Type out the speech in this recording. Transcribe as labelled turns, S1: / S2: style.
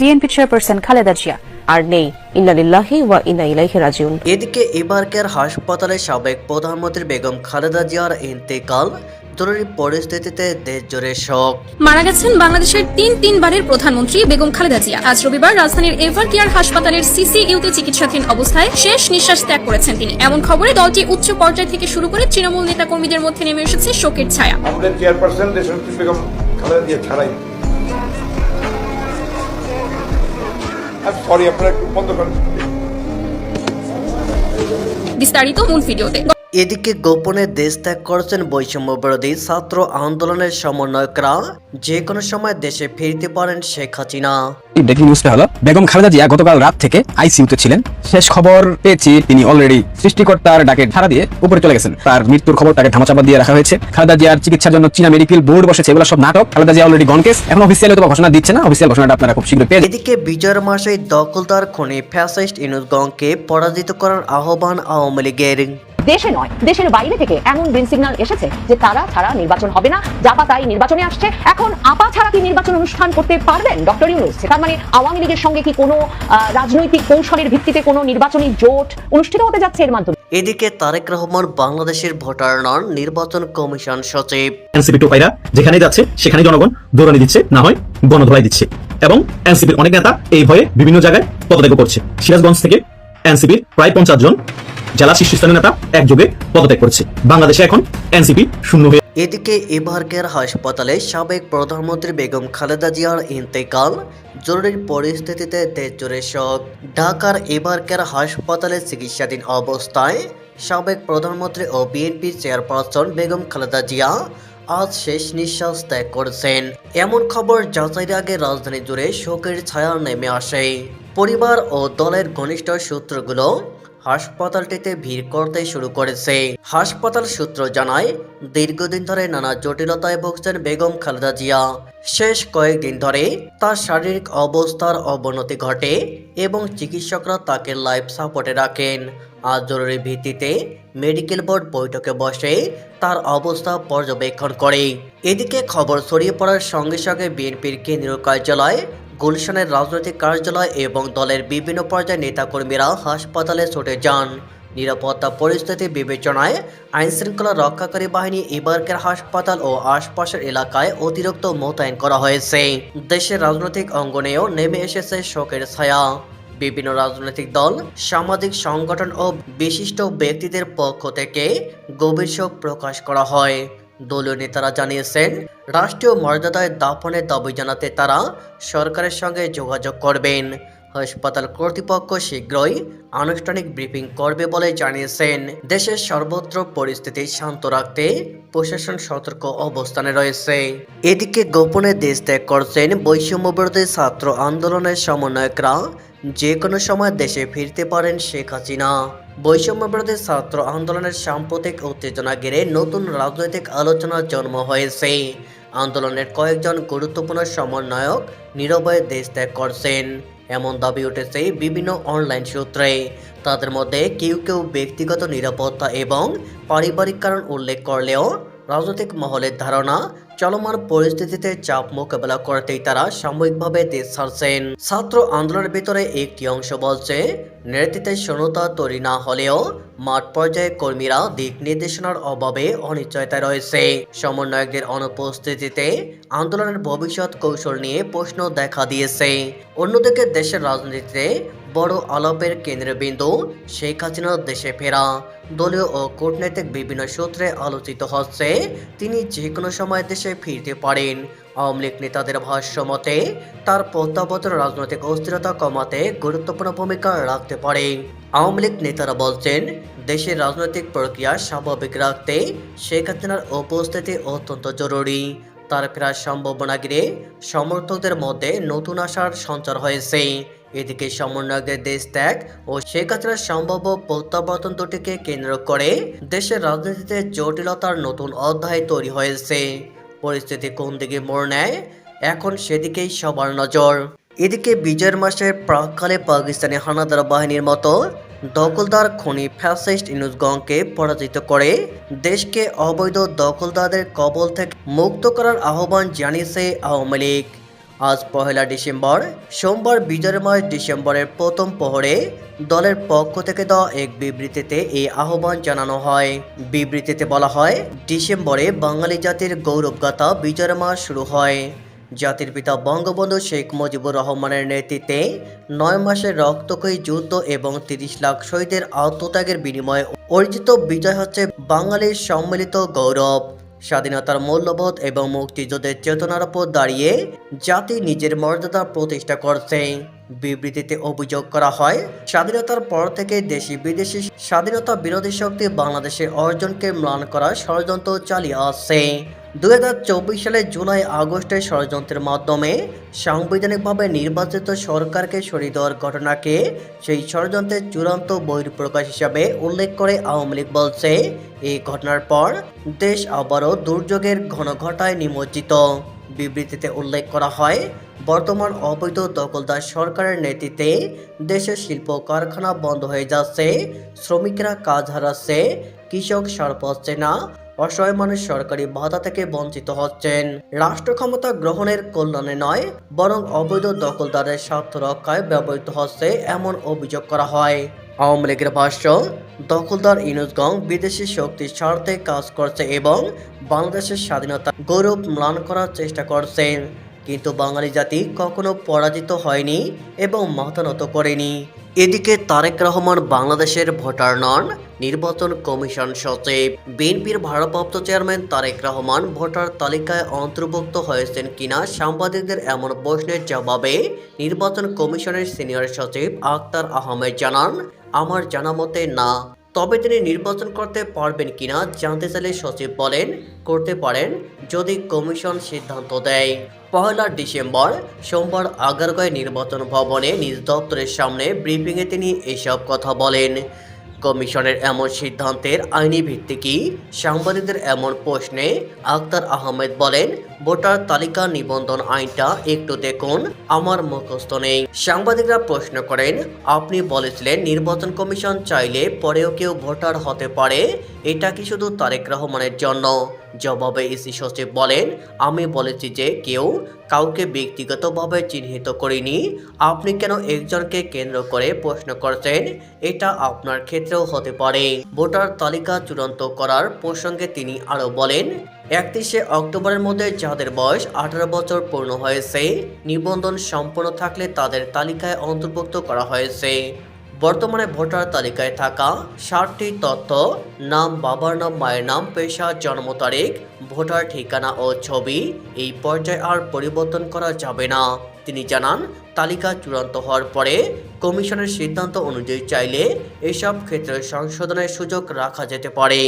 S1: BNP chairperson Khaleda Zia.
S2: আর নেই ইন্নালিল্লাহি ওয়া ইন্না ইলাইহি রাজিউন।
S3: এদিকে এবারকার হাসপাতালে সাবেক প্রধানমন্ত্রী বেগম খালেদা জিয়ার ইন্তেকাল। জরুরি পরিস্থিতিতে দেশ জুড়ে শোক।
S4: মারা গেছেন বাংলাদেশের তিন তিনবারের প্রধানমন্ত্রী বেগম খালেদা জিয়া। আজ রবিবার রাজধানীর এভার কেয়ার হাসপাতালের সিসিইউতে চিকিৎসাধীন অবস্থায় শেষ নিঃশ্বাস ত্যাগ করেছেন তিনি। এমন খবরে দলটি উচ্চ পর্যায় থেকে শুরু করে তৃণমূল নেতা কর্মীদের মধ্যে নেমে এসেছে শোকের ছায়া।
S5: আমাদের চেয়ারপারসন দেশনেত্রী বেগম খালেদা জিয়া ছাড়াই সরি আপনারা একটু বন্ধ করেন
S4: বিস্তারিত মূল ভিডিওতে।
S3: এদিকে গোপনে দেশ ত্যাগ করেছেন বৈষম্য বিরোধী ছাত্র আন্দোলনের সমন্বয়করা। যে কোনো সময় দেশে ফিরতে পারেন শেখ হাসিনা।
S6: ব্রেকিং নিউজটা হলো বেগম খালেদা জিয়া গতকাল রাত থেকে আইসিইউতে ছিলেন। শেষ খবর পেয়েছি তিনি অলরেডি সৃষ্টিকর্তার ডাকে সারা দিয়ে উপরে চলে গেছেন। তার মৃত্যুর খবর তাকে ধামাচাপা দিয়ে রাখা হয়েছে। খালেদা জিয়ার চিকিৎসার জন্য চীনা মেডিকেল বোর্ড বসেছে এগুলো সব নাটক। খালেদা জিয়া অলরেডি গনকেস এখন অফিসিয়ালি তো ঘোষণা দিচ্ছে না। অফিসিয়াল ঘোষণাটা আপনারা খুব শীঘ্রই পেয়ে
S3: এদিকে বিজয়ের মাসে দখলদার খনি ফ্যাসিস্ট ইনুসগংকে পরাজিত করার আহ্বান আওয়ামী লীগের।
S2: দেশে নয় দেশের বাইরে থেকে এমন গ্রিন সিগন্যাল এসেছে যে তারা ছাড়া নির্বাচন হবে না। জাপা তাই নির্বাচনে আসছে। এখন আপা ছাড়া কি নির্বাচন অনুষ্ঠান করতে পারবেন? ডক্টর ইউনুস তার মানে আওয়ামী লীগের সঙ্গে কি কোনো রাজনৈতিক কৌশলের ভিত্তিতে কোনো নির্বাচনী জোট অনুষ্ঠিত হতে যাচ্ছে এর মাধ্যমে?
S3: এদিকে তারেক রহমান বাংলাদেশের ভোটার নন নির্বাচন কমিশন সচিব।
S7: এনসিপি টোপাইরা যেখানেই যাচ্ছে সেখানে জনগণ দৌড়ানি দিচ্ছে না হয় গণধোলাই দিচ্ছে। এবং এনসিপির অনেক নেতা এই ভয়ে বিভিন্ন জায়গায় পদত্যাগ করছে। সিরাজগঞ্জ থেকে এনসিপির প্রায় পঞ্চাশ জন জেলা শীর্ষস্থানীয় নেতা একযোগে পদত্যাগ করছে। বাংলাদেশে এখন এনসিপি শূন্য হয়ে
S3: এদিকে এবারকের হাসপাতালে সাবেক প্রধানমন্ত্রী বেগম খালেদা জিয়ার ইন্তেকাল, জরুরি পরিস্থিতিতে দেশ জুড়ে শোক। ঢাকার এবারকের হাসপাতালে চিকিৎসাধীন অবস্থায় সাবেক প্রধানমন্ত্রী ও বিএনপি চেয়ারপারসন বেগম খালেদা জিয়া আজ শেষ নিঃশ্বাস ত্যাগ করেছেন। এমন খবর যাচাইয়ের আগে রাজধানী জুড়ে শোকের ছায়া নেমে আসে। পরিবার ও দলের ঘনিষ্ঠ সূত্রগুলো হাসপাতালটিতে ভিড় করতে শুরু করেছে। হাসপাতাল সূত্র জানায়, দীর্ঘদিন ধরে নানা জটিলতায় ভুগছেন বেগম খালেদা জিয়া। শেষ কয়েকদিন ধরে তার শারীরিক অবস্থার অবনতি ঘটে এবং চিকিৎসকরা তাকে লাইফ সাপোর্টে রাখেন। আজ জরুরি ভিত্তিতে মেডিকেল বোর্ড বৈঠকে বসে তার অবস্থা পর্যবেক্ষণ করে। এদিকে খবর ছড়িয়ে পড়ার সঙ্গে সঙ্গে বিএনপির কেন্দ্রীয় কার্যালয় গুলশানের রাজনৈতিক কার্যালয় এবং দলের বিভিন্ন পর্যায়ের নেতাকর্মীরা হাসপাতালে ছুটে যান। নিরাপত্তা পরিস্থিতি বিবেচনায় আইনশৃঙ্খলা রক্ষাকারী বাহিনী ইবার্কের হাসপাতাল ও আশপাশের এলাকায় অতিরিক্ত মোতায়েন করা হয়েছে। দেশের রাজনৈতিক অঙ্গনেও নেমে এসেছে শোকের ছায়া। বিভিন্ন রাজনৈতিক দল, সামাজিক সংগঠন ও বিশিষ্ট ব্যক্তিদের পক্ষ থেকে গভীর শোক প্রকাশ করা হয়। দলীয় নেতারা জানিয়েছেন, রাষ্ট্রীয় মর্যাদায় দাফনের দাবি জানাতে তারা সরকারের সঙ্গে যোগাযোগ করবেন। হাসপাতাল কর্তৃপক্ষ শীঘ্রই আনুষ্ঠানিক ব্রিফিং করবে বলে জানিয়েছেন। দেশের সর্বত্র পরিস্থিতি শান্ত রাখতে প্রশাসন সতর্ক অবস্থানে রয়েছে। এদিকে গোপনে দেশ ত্যাগ করছেন বৈষম্য বিরোধী ছাত্র আন্দোলনের সমন্বয়করা যে কোনো সময় দেশে ফিরতে পারেন শেখ হাসিনা। বৈষম্য বিরোধী ছাত্র আন্দোলনের সাম্প্রতিক উত্তেজনা ঘিরে নতুন রাজনৈতিক আলোচনার জন্ম হয়েছে। আন্দোলনের কয়েকজন গুরুত্বপূর্ণ সমন্বয়ক নীরবে দেশ ত্যাগ করছেন। এমন দাবি উঠেছে বিভিন্ন অনলাইন সূত্রে। তাদের মধ্যে কেউ কেউ ব্যক্তিগত নিরাপত্তা এবং পারিবারিক কারণ উল্লেখ করলেও রাজনৈতিক মহলের ধারণা, চলমান পরিস্থিতিতে চাপ মোকাবেলা করতেই তারা সাময়িকভাবে দেশ ছাড়ছেন। ছাত্র আন্দোলনের ভিতরে একটি অংশ বলছে, নেতৃত্বে শূন্যতা তৈরি না হলেও মাঠ পর্যায়ে কর্মীরা দিক নির্দেশনার অভাবে অনিশ্চয়তায় রয়েছে। সমন্বয়কদের অনুপস্থিতিতে আন্দোলনের ভবিষ্যৎ কৌশল নিয়ে প্রশ্ন দেখা দিয়েছে। অন্যদিকে দেশের রাজনীতিতে বড় আলাপের কেন্দ্রবিন্দু শেখ হাসিনার দেশে ফেরা। দলীয় ও কূটনৈতিক বিভিন্ন সূত্রে আলোচিত হচ্ছে, তিনি যে কোনো সময় দেশে ফিরতে পারেন। আওয়ামী লীগ নেতাদের ভাষ্য মতে, তার প্রত্যাবর্তন রাজনৈতিক অস্থিরতা কমাতে গুরুত্বপূর্ণ ভূমিকা রাখতে পারে। আওয়ামী লীগ নেতারা বলছেন, দেশের রাজনৈতিক প্রক্রিয়া স্বাভাবিক রাখতে শেখ হাসিনার উপস্থিতি অত্যন্ত জরুরি। তার ফেরার সম্ভাবনা ঘিরে সমর্থকদের মধ্যে নতুন আশার সঞ্চার হয়েছে। এদিকে সমন্বয়কদের দেশ ত্যাগ ও শেখ হাসিনার সম্ভাব্য প্রত্যাবর্তন দুটিকে কেন্দ্র করে দেশের রাজনীতিতে জটিলতার নতুন অধ্যায় তৈরি হয়েছে। পরিস্থিতি কোন দিকে মোড় নেয়? এখন সেদিকেই সবার নজর। এদিকে বিজয়ের মাসের প্রাককালে পাকিস্তানি হানাদার বাহিনীর মতো দখলদার খনি ফ্যাসিস্ট ইনুসগংকে পরাজিত করে দেশকে অবৈধ দখলদারদের কবল থেকে মুক্ত করার আহ্বান জানিয়েছে আওয়ামী লীগ। আজ পহেলা ডিসেম্বর, সোমবার বিজয়ের মাস ডিসেম্বরের প্রথম প্রহরে দলের পক্ষ থেকে দেওয়া এক বিবৃতিতে এই আহ্বান জানানো হয়। বিবৃতিতে বলা হয়, ডিসেম্বরে বাঙালি জাতির গৌরবগাথা বিজয়ের মাস শুরু হয়। জাতির পিতা বঙ্গবন্ধু শেখ মুজিবুর রহমানের নেতৃত্বে নয় মাসের রক্তক্ষয়ী যুদ্ধ এবং তিরিশ লাখ শহীদের আত্মত্যাগের বিনিময়ে অর্জিত বিজয় হচ্ছে বাঙালির সম্মিলিত গৌরব। স্বাধীনতার মূল্যবোধ এবং মুক্তিযুদ্ধের চেতনার উপর দাঁড়িয়ে জাতি নিজের মর্যাদা প্রতিষ্ঠা করছে। বিবৃতিতে অভিযোগ করা হয়, স্বাধীনতার পর থেকে দেশি বিদেশি স্বাধীনতা বিরোধী শক্তি বাংলাদেশের অর্জনকে ম্লান করার ষড়যন্ত্র চালিয়ে আসছে। দুই সালে জুলাই আগস্টে ষড়যন্ত্রের মাধ্যমে সাংবিধানিকভাবে নির্বাচিত সরকারকে সরিয়ে দেওয়ার ঘটনাকে সেই ষড়যন্ত্রের চূড়ান্ত বহিঃপ্রকাশ হিসাবে উল্লেখ করে আওয়ামী লীগ বলছে। এই ঘটনার পর দেশ আবারও দুর্যোগের ঘন ঘটায় নিমজ্জিত। বিবৃতিতে উল্লেখ করা হয়, বর্তমান অবৈধ দখলদার সরকারের নেতৃত্বে দেশের শিল্প কারখানা বন্ধ হয়ে যাচ্ছে, শ্রমিকরা কাজ হারাচ্ছে, কৃষক সার পাচ্ছে না, অসহায় মানুষ সরকারি ভাতা থেকে বঞ্চিত হচ্ছেন। রাষ্ট্র ক্ষমতা গ্রহণের কল্যাণে নয়, বরং অবৈধ দখলদারের স্বার্থ রক্ষায় ব্যবহৃত হচ্ছে এমন অভিযোগ করা হয়। আওয়ামী লীগের ভাষ্য, দখলদার ইনুজগং বিদেশি শক্তির স্বার্থে কাজ করছে এবং বাংলাদেশের স্বাধীনতা গৌরব ম্লান করার চেষ্টা করছেন। কিন্তু বাঙালি জাতি কখনো পরাজিত হয়নি এবং মাথা নত করেনি। এদিকে তারেক রহমান বাংলাদেশের ভোটার নন, নির্বাচন কমিশন সচিব। বিএনপির ভারপ্রাপ্ত চেয়ারম্যান তারেক রহমান ভোটার তালিকায় অন্তর্ভুক্ত হয়েছেন কিনা সাংবাদিকদের এমন প্রশ্নের জবাবে নির্বাচন কমিশনের সিনিয়র সচিব আক্তার আহমেদ জানান, আমার জানা মতে না। তবে তিনি নির্বাচন করতে পারবেন কিনা জানতে চাইলে সচিব বলেন, করতে পারেন যদি কমিশন সিদ্ধান্ত দেয়। পয়লা ডিসেম্বর সোমবার আগারগাঁয় নির্বাচন ভবনে নিজ দপ্তরের সামনে ব্রিফিংয়ে তিনি এসব কথা বলেন। কমিশনের এমন সিদ্ধান্তের আইনি ভিত্তি কি? সাংবাদিকদের এমন প্রশ্নে আক্তার আহমেদ বলেন ভোটার তালিকা নিবন্ধন আইনটা একটু দেখুন। আমার মুখস্থ নেই। সাংবাদিকরা প্রশ্ন করেন, আপনি বলেছিলেন নির্বাচন কমিশন চাইলে পরেও কেউ ভোটার হতে পারে। এটা কি শুধু তারেক রহমানের জন্য? জবাবে ইসি সচিব বলেন, আমি বলেছি যে কেউ কাউকে ব্যক্তিগতভাবে চিহ্নিত করিনি। আপনি কেন একজনকে কেন্দ্র করে প্রশ্ন করছেন? এটা আপনার ক্ষেত্রেও হতে পারে। ভোটার তালিকা চূড়ান্ত করার প্রসঙ্গে তিনি আরও বলেন একত্রিশে অক্টোবরের মধ্যে যাদের বয়স আঠারো বছর পূর্ণ হয়েছে, নিবন্ধন সম্পন্ন থাকলে তাদের তালিকায় অন্তর্ভুক্ত করা হয়েছে। বর্তমানে ভোটার তালিকায় থাকা ষাটটি তথ্য, নাম, বাবার নাম, মায়ের নাম, পেশা, জন্ম তারিখ, ভোটার ঠিকানা ও ছবি, এই পর্যায়ে আর পরিবর্তন করা যাবে না। তিনি জানান, তালিকা চূড়ান্ত হওয়ার পরে কমিশনের সিদ্ধান্ত অনুযায়ী চাইলে এসব ক্ষেত্রে সংশোধনের সুযোগ রাখা যেতে পারে।